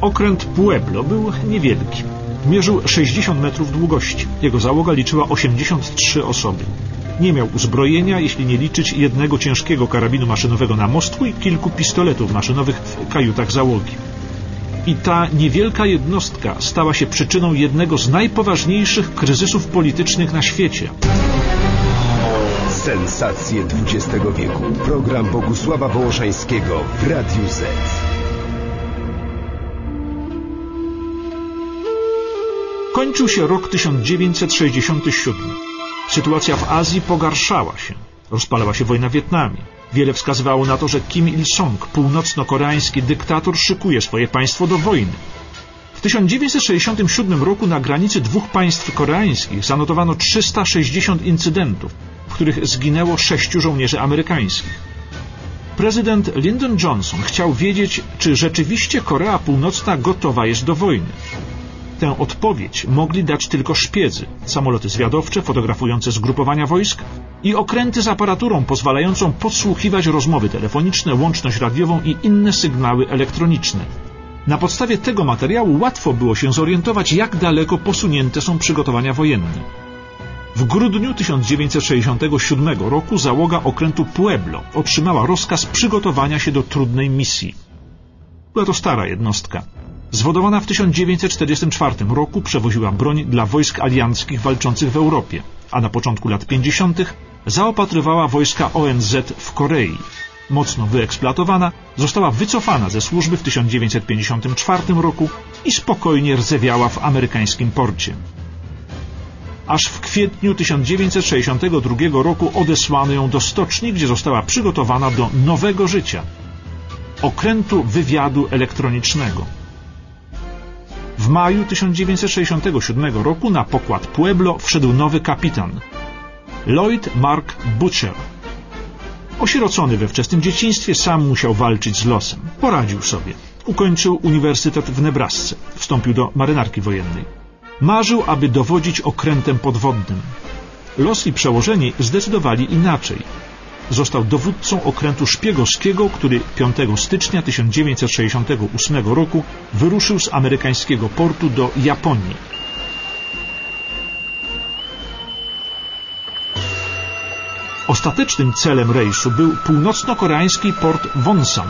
Okręt Pueblo był niewielki. Mierzył 60 metrów długości. Jego załoga liczyła 83 osoby. Nie miał uzbrojenia, jeśli nie liczyć jednego ciężkiego karabinu maszynowego na mostku i kilku pistoletów maszynowych w kajutach załogi. I ta niewielka jednostka stała się przyczyną jednego z najpoważniejszych kryzysów politycznych na świecie. Sensacje XX wieku. Program Bogusława Wołoszańskiego w Radiu Z. Kończył się rok 1967. Sytuacja w Azji pogarszała się. Rozpalała się wojna w Wietnamie. Wiele wskazywało na to, że Kim Il-sung, północno-koreański dyktator, szykuje swoje państwo do wojny. W 1967 roku na granicy dwóch państw koreańskich zanotowano 360 incydentów, w których zginęło sześciu żołnierzy amerykańskich. Prezydent Lyndon Johnson chciał wiedzieć, czy rzeczywiście Korea Północna gotowa jest do wojny. Tę odpowiedź mogli dać tylko szpiedzy, samoloty zwiadowcze fotografujące zgrupowania wojsk i okręty z aparaturą pozwalającą podsłuchiwać rozmowy telefoniczne, łączność radiową i inne sygnały elektroniczne. Na podstawie tego materiału łatwo było się zorientować, jak daleko posunięte są przygotowania wojenne. W grudniu 1967 roku załoga okrętu Pueblo otrzymała rozkaz przygotowania się do trudnej misji. Była to stara jednostka. Zwodowana w 1944 roku przewoziła broń dla wojsk alianckich walczących w Europie, a na początku lat 50. zaopatrywała wojska ONZ w Korei. Mocno wyeksploatowana, została wycofana ze służby w 1954 roku i spokojnie rdzewiała w amerykańskim porcie. Aż w kwietniu 1962 roku odesłano ją do stoczni, gdzie została przygotowana do nowego życia okrętu wywiadu elektronicznego. W maju 1967 roku na pokład Pueblo wszedł nowy kapitan Lloyd Mark Butcher. Osierocony we wczesnym dzieciństwie sam musiał walczyć z losem. Poradził sobie. Ukończył uniwersytet w Nebrasce. Wstąpił do marynarki wojennej. Marzył, aby dowodzić okrętem podwodnym. Los i przełożeni zdecydowali inaczej został dowódcą okrętu szpiegowskiego, który 5 stycznia 1968 roku wyruszył z amerykańskiego portu do Japonii. Ostatecznym celem rejsu był północno-koreański port Wonsan.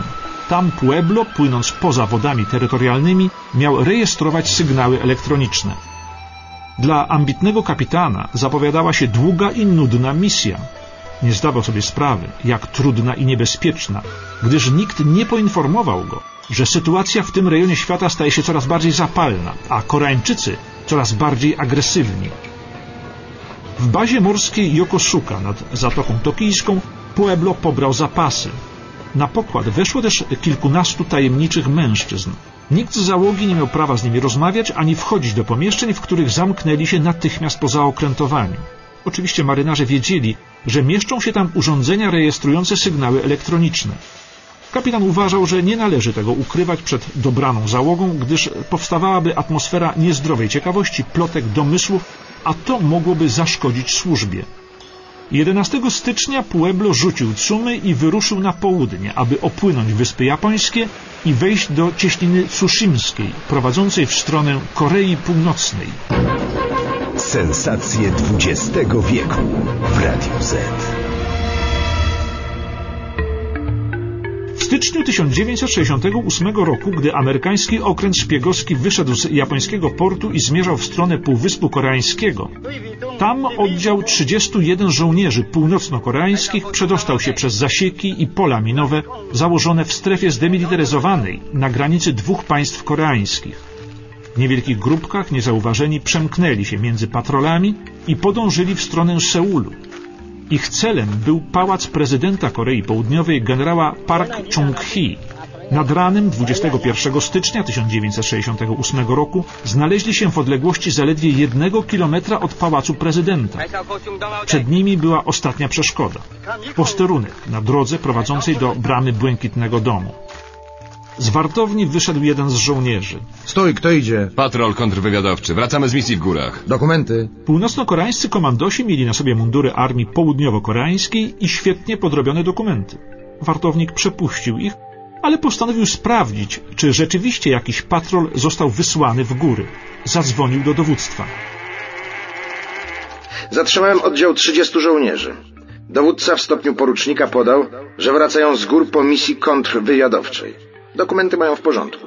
Tam Pueblo, płynąc poza wodami terytorialnymi, miał rejestrować sygnały elektroniczne. Dla ambitnego kapitana zapowiadała się długa i nudna misja, nie zdawał sobie sprawy, jak trudna i niebezpieczna, gdyż nikt nie poinformował go, że sytuacja w tym rejonie świata staje się coraz bardziej zapalna, a Koreańczycy coraz bardziej agresywni. W bazie morskiej Yokosuka nad Zatoką Tokijską Pueblo pobrał zapasy. Na pokład weszło też kilkunastu tajemniczych mężczyzn. Nikt z załogi nie miał prawa z nimi rozmawiać ani wchodzić do pomieszczeń, w których zamknęli się natychmiast po zaokrętowaniu. Oczywiście marynarze wiedzieli, że mieszczą się tam urządzenia rejestrujące sygnały elektroniczne. Kapitan uważał, że nie należy tego ukrywać przed dobraną załogą, gdyż powstawałaby atmosfera niezdrowej ciekawości, plotek, domysłów, a to mogłoby zaszkodzić służbie. 11 stycznia Pueblo rzucił cumy i wyruszył na południe, aby opłynąć Wyspy Japońskie i wejść do cieśniny Tsushimskiej, prowadzącej w stronę Korei Północnej. Sensacje XX wieku w Radiu Z. W styczniu 1968 roku, gdy amerykański okręt szpiegowski wyszedł z japońskiego portu i zmierzał w stronę Półwyspu Koreańskiego, tam oddział 31 żołnierzy północno-koreańskich przedostał się przez zasieki i pola minowe założone w strefie zdemilitaryzowanej na granicy dwóch państw koreańskich. W niewielkich grupkach niezauważeni przemknęli się między patrolami i podążyli w stronę Seulu. Ich celem był pałac prezydenta Korei Południowej generała Park Chung-hee. Nad ranem 21 stycznia 1968 roku znaleźli się w odległości zaledwie jednego kilometra od pałacu prezydenta. Przed nimi była ostatnia przeszkoda. Posterunek na drodze prowadzącej do bramy Błękitnego Domu. Z wartowni wyszedł jeden z żołnierzy. Stój, kto idzie? Patrol kontrwywiadowczy. Wracamy z misji w górach. Dokumenty. Północno-koreańscy komandosi mieli na sobie mundury armii południowo-koreańskiej i świetnie podrobione dokumenty. Wartownik przepuścił ich, ale postanowił sprawdzić, czy rzeczywiście jakiś patrol został wysłany w góry. Zadzwonił do dowództwa. Zatrzymałem oddział 30 żołnierzy. Dowódca w stopniu porucznika podał, że wracają z gór po misji kontrwywiadowczej. Dokumenty mają w porządku.